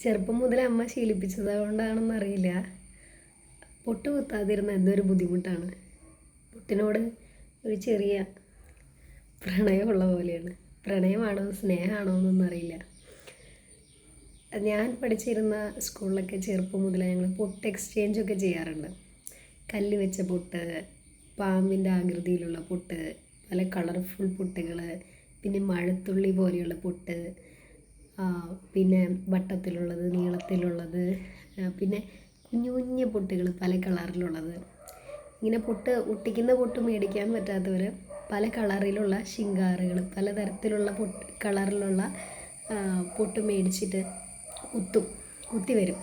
ചെറുപ്പം മുതൽ അമ്മ ശീലിപ്പിച്ചത് കൊണ്ടാണെന്നറിയില്ല പൊട്ട് കുത്താതിരുന്ന എന്തൊരു ബുദ്ധിമുട്ടാണ്. പൊട്ടിനോട് ഒരു ചെറിയ പ്രണയമുള്ള പോലെയാണ്. പ്രണയമാണോ സ്നേഹമാണോ എന്നൊന്നും അറിയില്ല. ഞാൻ പഠിച്ചിരുന്ന സ്കൂളിലൊക്കെ ചെറുപ്പം മുതലേ ഞങ്ങൾ പൊട്ട് എക്സ്ചേഞ്ചൊക്കെ ചെയ്യാറുണ്ട്. കല്ല് വെച്ച പൊട്ട് പാമ്പിന്റെ ആകൃതിയിലുള്ള പൊട്ട് പല കളർഫുൾ പൊട്ടുകൾ പിന്നെ മഴത്തുള്ളി പോലെയുള്ള പൊട്ട് പിന്നെ വട്ടത്തിലുള്ളത് നീളത്തിലുള്ളത് പിന്നെ കുഞ്ഞു കുഞ്ഞു പൊട്ടുകൾ പല കളറിലുള്ളത്. ഇങ്ങനെ പൊട്ട് ഒട്ടിക്കുന്ന പൊട്ട് മേടിക്കാൻ പറ്റാത്തവർ പല കളറിലുള്ള ശിങ്കാറുകൾ പലതരത്തിലുള്ള പൊട്ട് കളറിലുള്ള പൊട്ട് മേടിച്ചിട്ട് കുത്തും കുത്തി വരും.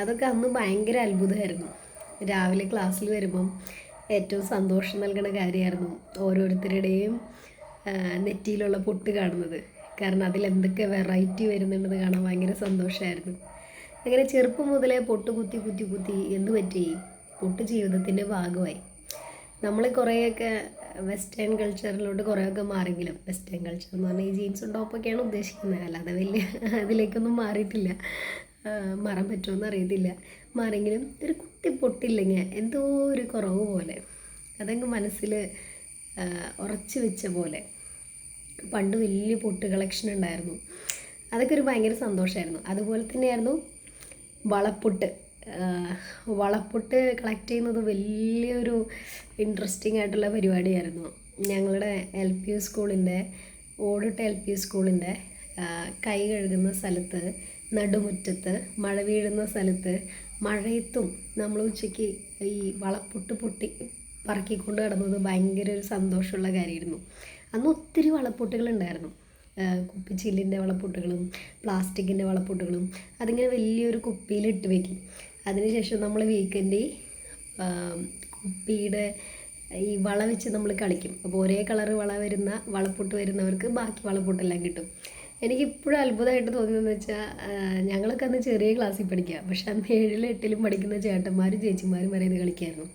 അതൊക്കെ അന്ന് ഭയങ്കര അത്ഭുതമായിരുന്നു. രാവിലെ ക്ലാസ്സിൽ വരുമ്പം ഏറ്റവും സന്തോഷം നൽകുന്ന കാര്യമായിരുന്നു ഓരോരുത്തരുടെയും നെറ്റിയിലുള്ള പൊട്ട് കാണുന്നത്. കാരണം അതിൽ എന്തൊക്കെ വെറൈറ്റി വരുന്നുണ്ടെന്ന് കാണാൻ ഭയങ്കര സന്തോഷമായിരുന്നു അങ്ങനെ ചെറുപ്പം മുതലേ പൊട്ട് കുത്തി കുത്തി കുത്തി എന്ത് പറ്റി? പൊട്ട് ജീവിതത്തിന്റെ ഭാഗമായി. നമ്മൾ കുറേയൊക്കെ വെസ്റ്റേൺ കൾച്ചറിലോട്ട് കുറേയൊക്കെ മാറിയെങ്കിലും വെസ്റ്റേൺ കൾച്ചർ എന്ന് പറഞ്ഞാൽ ഈ ജീൻസും ടോപ്പൊക്കെയാണ് ഉദ്ദേശിക്കുന്നത്. അല്ലാതെ വലിയ അതിലേക്കൊന്നും മാറിയിട്ടില്ല. മാറാൻ പറ്റുമെന്ന് അറിയത്തില്ല. മാറിയെങ്കിലും ഒരു കുട്ടി പൊട്ടില്ലെങ്കിൽ എന്തോ ഒരു കുറവ് പോലെ. അതങ്ങ് മനസ്സിൽ ഉറച്ചു വെച്ച പോലെ. പണ്ട് വലിയ പൊട്ട് കളക്ഷൻ ഉണ്ടായിരുന്നു. അതൊക്കെ ഒരു ഭയങ്കര സന്തോഷമായിരുന്നു അതുപോലെ തന്നെയായിരുന്നു വളപ്പൊട്ട്. വളപ്പൊട്ട് കളക്ട് ചെയ്യുന്നത് വലിയൊരു ഇൻട്രസ്റ്റിംഗ് ആയിട്ടുള്ള പരിപാടിയായിരുന്നു. ഞങ്ങളുടെ എൽ പി യു സ്കൂളിന്റെ ഓടിട്ട എൽ പി യു സ്കൂളിന്റെ കൈ കഴുകുന്ന സ്ഥലത്ത് നടുമുറ്റത്ത് മഴ വീഴുന്ന സ്ഥലത്ത് മഴയത്തും നമ്മൾ ഉച്ചയ്ക്ക് ഈ വളപ്പൊട്ട് പൊട്ടി പറക്കിക്കൊണ്ട് കിടന്നത് ഭയങ്കര ഒരു സന്തോഷമുള്ള കാര്യമായിരുന്നു. അന്ന് ഒത്തിരി വളപ്പൊട്ടുകളുണ്ടായിരുന്നു കുപ്പിച്ചില്ലിന്റെ വളപ്പൊട്ടുകളും പ്ലാസ്റ്റിക്കിന്റെ വളപ്പൊട്ടുകളും അതിങ്ങനെ വലിയൊരു കുപ്പിയിലിട്ട് വെക്കും. അതിനുശേഷം നമ്മൾ വീക്കെൻഡ് കുപ്പിയുടെ ഈ വള വെച്ച് നമ്മൾ കളിക്കും. അപ്പോൾ ഒരേ കളർ വള വരുന്ന വളപ്പൊട്ട് വരുന്നവർക്ക് ബാക്കി വളപ്പൊട്ടെല്ലാം കിട്ടും. എനിക്കിപ്പോഴും അത്ഭുതമായിട്ട് തോന്നിയതെന്ന് വെച്ചാൽ ഞങ്ങളൊക്കെ അന്ന് ചെറിയ ക്ലാസ്സിൽ പഠിക്കുക. പക്ഷെ അന്ന് ഏഴിലും എട്ടിലും പഠിക്കുന്ന ചേട്ടന്മാരും ചേച്ചിമാരും വരെ ഇത് കളിക്കായിരുന്നു.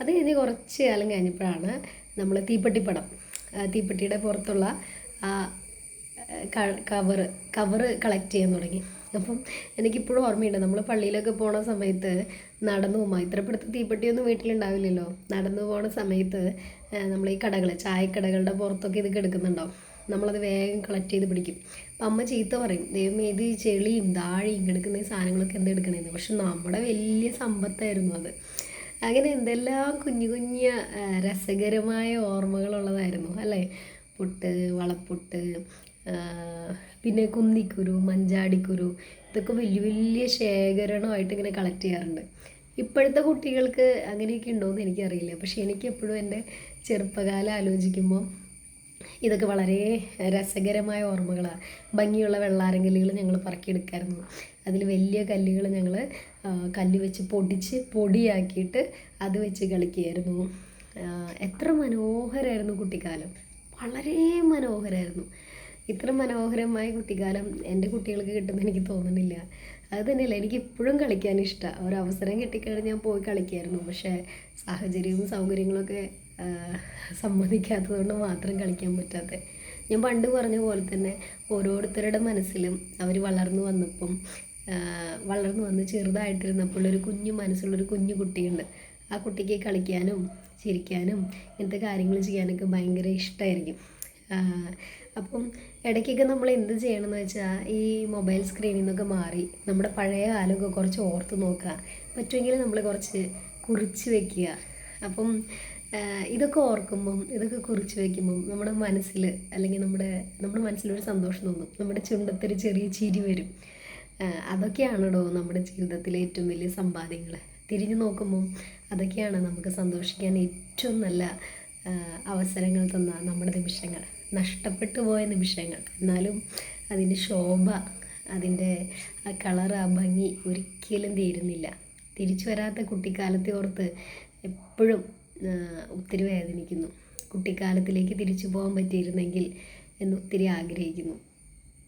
അത് കഴിഞ്ഞ് കുറച്ച് കാലം കഴിഞ്ഞപ്പോഴാണ് നമ്മൾ തീപ്പെട്ടിപ്പടം തീപ്പെട്ടിയുടെ പുറത്തുള്ള ആ കവർ കവറ് കളക്ട് ചെയ്യാൻ തുടങ്ങി. അപ്പം എനിക്കിപ്പോഴും ഓർമ്മയുണ്ട് നമ്മൾ പള്ളിയിലൊക്കെ പോണ സമയത്ത് നടന്നു പോകുമ്പോൾ ഇത്രപ്പെടുത്ത് തീപ്പെട്ടിയൊന്നും വീട്ടിലുണ്ടാവില്ലല്ലോ. നടന്നു പോണ സമയത്ത് നമ്മൾ ഈ കടകൾ ചായക്കടകളുടെ പുറത്തൊക്കെ ഇത് കിടക്കുന്നുണ്ടാവും നമ്മളത് വേഗം കളക്ട് ചെയ്ത് പിടിക്കും. അപ്പം അമ്മ ചീത്ത പറയും ദൈവമേ ഇത് ചെളിയും താഴെയും കിടക്കുന്ന ഈ സാധനങ്ങളൊക്കെ എന്ത് എടുക്കണേന്ന്? പക്ഷെ നമ്മുടെ വലിയ സമ്പത്തായിരുന്നു അത്. അങ്ങനെ എന്തെല്ലാം കുഞ്ഞു കുഞ്ഞ രസകരമായ ഓർമ്മകളുള്ളതായിരുന്നു അല്ലേ? പുട്ട് വളപ്പുട്ട് പിന്നെ കുന്നിക്കുരു മഞ്ചാടിക്കുരു ഇതൊക്കെ വലിയ വലിയ ശേഖരണമായിട്ട് ഇങ്ങനെ കളക്ട് ചെയ്യാറുണ്ട്. ഇപ്പോഴത്തെ കുട്ടികൾക്ക് അങ്ങനെയൊക്കെ ഉണ്ടോയെന്ന് എനിക്കറിയില്ല. പക്ഷേ എനിക്ക് എപ്പോഴും എന്റെ ചെറുപ്പകാലം ആലോചിക്കുമ്പോൾ ഇതൊക്കെ വളരെ രസകരമായ ഓർമ്മകളാണ്. ഭംഗിയുള്ള വെള്ളാരങ്കല്ലുകൾ ഞങ്ങൾ പറക്കിയെടുക്കായിരുന്നു. അതിൽ വലിയ കല്ലുകൾ ഞങ്ങൾ കല്ല് വെച്ച് പൊടിച്ച് പൊടിയാക്കിയിട്ട് അത് വെച്ച് കളിക്കുമായിരുന്നു ആ, എത്ര മനോഹരമായിരുന്നു കുട്ടിക്കാലം. വളരെ മനോഹരമായിരുന്നു. ഇത്ര മനോഹരമായ കുട്ടിക്കാലം എന്റെ കുട്ടികൾക്ക് കിട്ടുമെന്ന് എനിക്ക് തോന്നുന്നില്ല. അത് തന്നെയല്ല എനിക്ക് ഇപ്പോഴും കളിക്കാൻ ഇഷ്ടമാണ് ഒരു അവസരം കിട്ടിക്കഴിഞ്ഞാൽ ഞാൻ പോയി കളിക്കായിരുന്നു. പക്ഷേ സാഹചര്യവും സൗകര്യങ്ങളൊക്കെ സമ്മതിക്കാത്തതുകൊണ്ട് മാത്രം കളിക്കാൻ പറ്റാത്ത. ഞാൻ പണ്ട് പറഞ്ഞ പോലെ തന്നെ ഓരോരുത്തരുടെ മനസ്സിലും അവർ വളർന്നു വന്നപ്പം വളർന്നു വന്ന് ചെറുതായിട്ടിരുന്നപ്പോൾ ഒരു കുഞ്ഞു മനസ്സുള്ളൊരു കുഞ്ഞു കുട്ടിയുണ്ട്. ആ കുട്ടിക്ക് കളിക്കാനും ചിരിക്കാനും ഇങ്ങനത്തെ കാര്യങ്ങൾ ചെയ്യാനൊക്കെ ഭയങ്കര ഇഷ്ടമായിരിക്കും അപ്പം ഇടയ്ക്കൊക്കെ നമ്മൾ എന്ത് ചെയ്യണമെന്ന് വെച്ചാൽ ഈ മൊബൈൽ സ്ക്രീനിൽ നിന്നൊക്കെ മാറി നമ്മുടെ പഴയ കാലമൊക്കെ കുറച്ച് ഓർത്ത് നോക്കുക. പറ്റുമെങ്കിൽ നമ്മൾ കുറച്ച് കുറിച്ച് വെക്കുക. അപ്പം ഇതൊക്കെ ഓർക്കുമ്പം ഇതൊക്കെ കുറിച്ച് വെക്കുമ്പം നമ്മുടെ മനസ്സിൽ അല്ലെങ്കിൽ നമ്മുടെ നമ്മുടെ മനസ്സിലൊരു സന്തോഷം തോന്നും. നമ്മുടെ ചുണ്ടത്തൊരു ചെറിയ ചിരി വരും. അതൊക്കെയാണല്ലോ നമ്മുടെ ജീവിതത്തിലെ ഏറ്റവും വലിയ സമ്പാദ്യങ്ങൾ തിരിഞ്ഞു നോക്കുമ്പം അതൊക്കെയാണ് നമുക്ക് സന്തോഷിക്കാൻ ഏറ്റവും നല്ല അവസരങ്ങൾ തന്ന നമ്മുടെ നിമിഷങ്ങൾ നഷ്ടപ്പെട്ടു പോയ നിമിഷങ്ങൾ. എന്നാലും അതിന്റെ ശോഭ അതിന്റെ ആ കളർ ആ ഭംഗി ഒരിക്കലും തീരുന്നില്ല. തിരിച്ചു വരാത്ത കുട്ടിക്കാലത്തെ ഓർത്ത് എപ്പോഴും ഒത്തിരി വേദനിക്കുന്നു. കുട്ടിക്കാലത്തിലേക്ക് തിരിച്ചു പോകാൻ പറ്റിയിരുന്നെങ്കിൽ എന്ന് ഒത്തിരി ആഗ്രഹിക്കുന്നു.